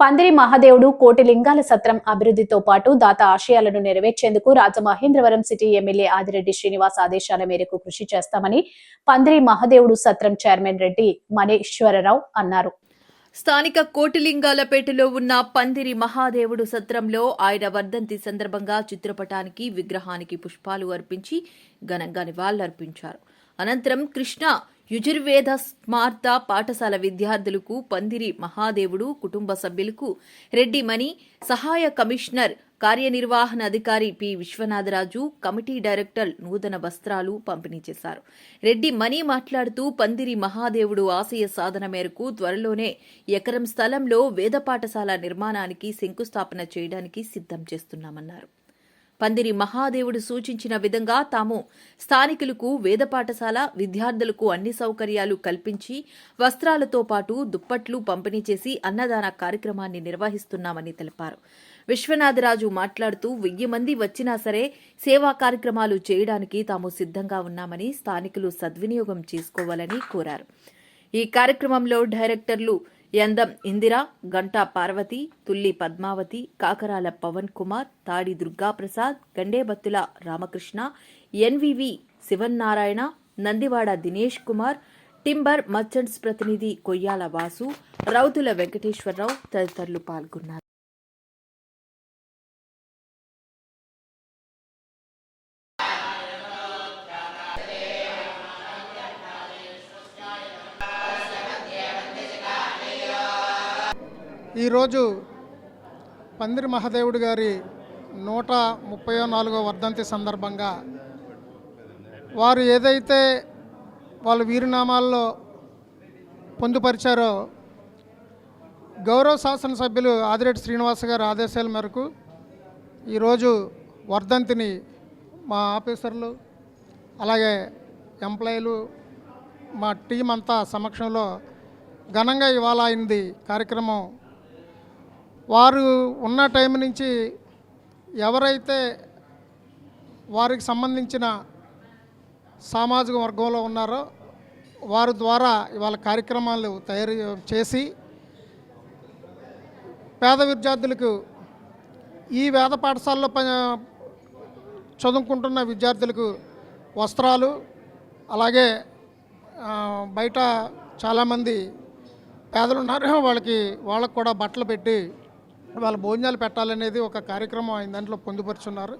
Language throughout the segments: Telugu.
పందిరి మహాదేవుడు కోటి లింగాల సత్రం అభివృద్ధితో పాటు దాత ఆశయాలను నెరవేర్చేందుకు రాజమహేంద్రవరం సిటీ ఎమ్మెల్యే ఆదిరెడ్డి శ్రీనివాస్ ఆదేశాల మేరకు కృషి చేస్తామని పందిరి మహాదేవుడు సత్రం చైర్మన్ రెడ్డి మనేశ్వరరావు అన్నారు. స్థానిక కోటిలింగాలపేటలో ఉన్న పందిరి మహాదేవుడు సత్రంలో ఆయన వర్ధంతి సందర్భంగా చిత్రపటానికి విగ్రహానికి పుష్పాలు అర్పించి ఘనంగా నివాళులర్పించారు. అనంతరం కృష్ణ యుజుర్వేద స్మార్త పాఠశాల విద్యార్థులకు పందిరి మహాదేవుడు కుటుంబ సభ్యులకు రెడ్డి మణి సహాయ కమిషనర్ కార్యనిర్వహణ అధికారి పి విశ్వనాథరాజు కమిటీ డైరెక్టర్ నూతన వస్త్రాలు పంపిణీ చేశారు. రెడ్డి మణి మాట్లాడుతూ పందిరి మహాదేవుడు ఆశయ సాధన మేరకు త్వరలోనే ఎకరం స్థలంలో వేద పాఠశాల నిర్మాణానికి శంకుస్థాపన చేయడానికి సిద్ధం చేస్తున్నామన్నారు. పందిరి మహాదేవుడు సూచించిన విధంగా తాము స్థానికులకు వేద పాఠశాల విద్యార్థులకు అన్ని సౌకర్యాలు కల్పించి వస్త్రాలతో పాటు దుప్పట్లు పంపిణీ చేసి అన్నదాన కార్యక్రమాన్ని నిర్వహిస్తున్నామని తెలిపారు. విశ్వనాథరాజు మాట్లాడుతూ వెయ్యి మంది వచ్చినా సరే సేవా కార్యక్రమాలు చేయడానికి తాము సిద్ధంగా ఉన్నామని స్థానికులు సద్వినియోగం చేసుకోవాలని కోరారు. ఈ కార్యక్రమంలో డైరెక్టర్లు యందం Indira Ganta Parvati తుల్లి Padmavati Kakarala Pawan Kumar Tadi Durgaprasad Gandebattula Ramakrishna NVV Sivannarayana Nandivada Dinesh Kumar timber merchants ప్రతినిధి కొయ్యాల వాసు రౌతుల వెంకటేశ్వరరావు తదితరులు పాల్గొన్నారు. ఈరోజు పందిరి మహాదేవుడు గారి నూట ముప్పై నాలుగో వర్ధంతి సందర్భంగా వారు ఏదైతే వాళ్ళ వీరునామాల్లో పొందుపరిచారో గౌరవ శాసనసభ్యులు ఆదిరెడ్డి శ్రీనివాస్ గారి ఆదేశాల మేరకు ఈరోజు వర్ధంతిని మా ఆఫీసర్లు అలాగే ఎంప్లాయీలు మా టీం అంతా సమక్షంలో ఘనంగా ఇవాళ అయింది కార్యక్రమం వారు ఉన్న టైం నుంచి ఎవరైతే వారికి సంబంధించిన సామాజిక వర్గంలో ఉన్నారో వారి ద్వారా ఇవాళ కార్యక్రమాలు తయారు చేసి పేద విద్యార్థులకు ఈ వేద పాఠశాలలో ప చదువుకుంటున్న విద్యార్థులకు వస్త్రాలు అలాగే బయట చాలామంది పేదలు ఉన్నారు వాళ్ళకి వాళ్ళకు కూడా బట్టలు పెట్టి వాళ్ళ భోజనాలు పెట్టాలనేది ఒక కార్యక్రమం ఆయన దాంట్లో పొందుపరుచున్నారు.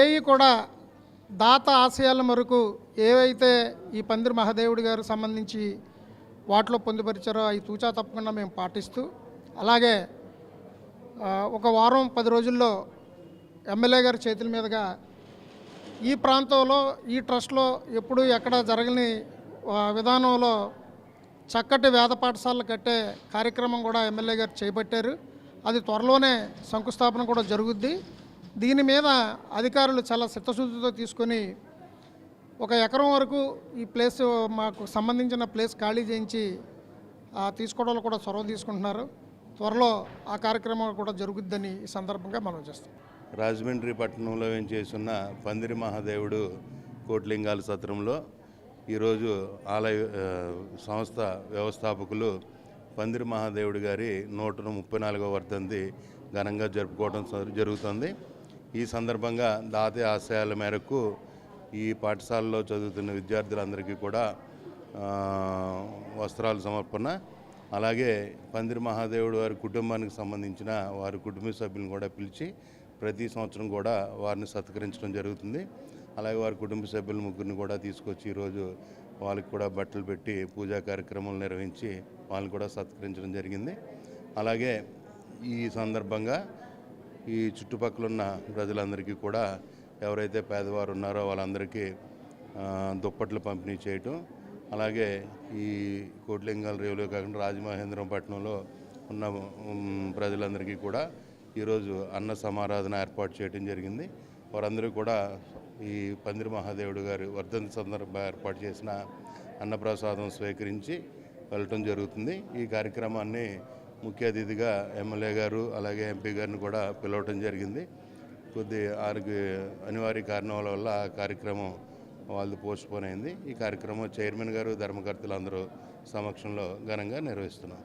ఏఈ కూడా దాత ఆశయాల మరకు ఏవైతే ఈ పందిరి మహాదేవుడి గారు సంబంధించి వాటిలో పొందుపరిచారో అవి తూచా తప్పకుండా మేము పాటిస్తూ అలాగే ఒక వారం పది రోజుల్లో ఎమ్మెల్యే గారి చేతుల మీదుగా ఈ ప్రాంతంలో ఈ ట్రస్ట్లో ఎప్పుడు ఎక్కడ జరగని విధానంలో చక్కటి వేద పాఠశాలలు కట్టే కార్యక్రమం కూడా ఎమ్మెల్యే గారు చేపట్టారు. అది త్వరలోనే శంకుస్థాపన కూడా జరుగుద్ది. దీని మీద అధికారులు చాలా చిత్తశుద్ధితో తీసుకొని ఒక ఎకరం వరకు ఈ ప్లేస్ మాకు సంబంధించిన ప్లేస్ ఖాళీ చేయించి తీసుకోవడంలో కూడా చొరవ తీసుకుంటున్నారు. త్వరలో ఆ కార్యక్రమం కూడా జరుగుద్దని ఈ సందర్భంగా మనం చేస్తాం. రాజమండ్రి పట్టణంలో ఏం చేస్తున్న పందిరి మహాదేవుడు కోట్లింగాల సత్రంలో ఈరోజు ఆలయ సంస్థ వ్యవస్థాపకులు పందిరి మహాదేవుడి గారి నూట ముప్పై నాలుగవ వర్ధంతి ఘనంగా జరుపుకోవడం జరుగుతుంది. ఈ సందర్భంగా దాతి ఆశయాల మేరకు ఈ పాఠశాలలో చదువుతున్న విద్యార్థులందరికీ కూడా వస్త్రాలు సమర్పణ అలాగే పందిరి మహాదేవుడు వారి కుటుంబానికి సంబంధించిన వారి కుటుంబ సభ్యులను కూడా పిలిచి ప్రతి సంవత్సరం కూడా వారిని సత్కరించడం జరుగుతుంది. అలాగే వారి కుటుంబ సభ్యుల ముగ్గురిని కూడా తీసుకొచ్చి ఈరోజు వాళ్ళకి కూడా బట్టలు పెట్టి పూజా కార్యక్రమాలు నిర్వహించి వాళ్ళని కూడా సత్కరించడం జరిగింది. అలాగే ఈ సందర్భంగా ఈ చుట్టుపక్కల ఉన్న ప్రజలందరికీ కూడా ఎవరైతే పేదవారు ఉన్నారో వాళ్ళందరికీ దుప్పట్లు పంపిణీ చేయటం. అలాగే ఈ కోట్లింగాల రేవులో కాకుండా రాజమహేంద్రం పట్టణంలో ఉన్న ప్రజలందరికీ కూడా ఈరోజు అన్న సమారాధన ఏర్పాటు చేయడం జరిగింది. వారందరూ కూడా ఈ పందిరి మహాదేవుడు గారు వర్ధంతి సందర్భంగా ఏర్పాటు చేసిన అన్నప్రసాదం స్వీకరించి వెళ్ళటం జరుగుతుంది. ఈ కార్యక్రమాన్ని ముఖ్య అతిథిగా ఎమ్మెల్యే గారు అలాగే ఎంపీ గారిని కూడా పిలవటం జరిగింది. కొద్ది ఆరోగ్య అనివార్య కారణాల వల్ల ఆ కార్యక్రమం వాళ్ళది పోస్ట్ పోన్ అయింది. ఈ కార్యక్రమం చైర్మన్ గారు ధర్మకర్తలు అందరూ సమక్షంలో ఘనంగా నిర్వహిస్తున్నాం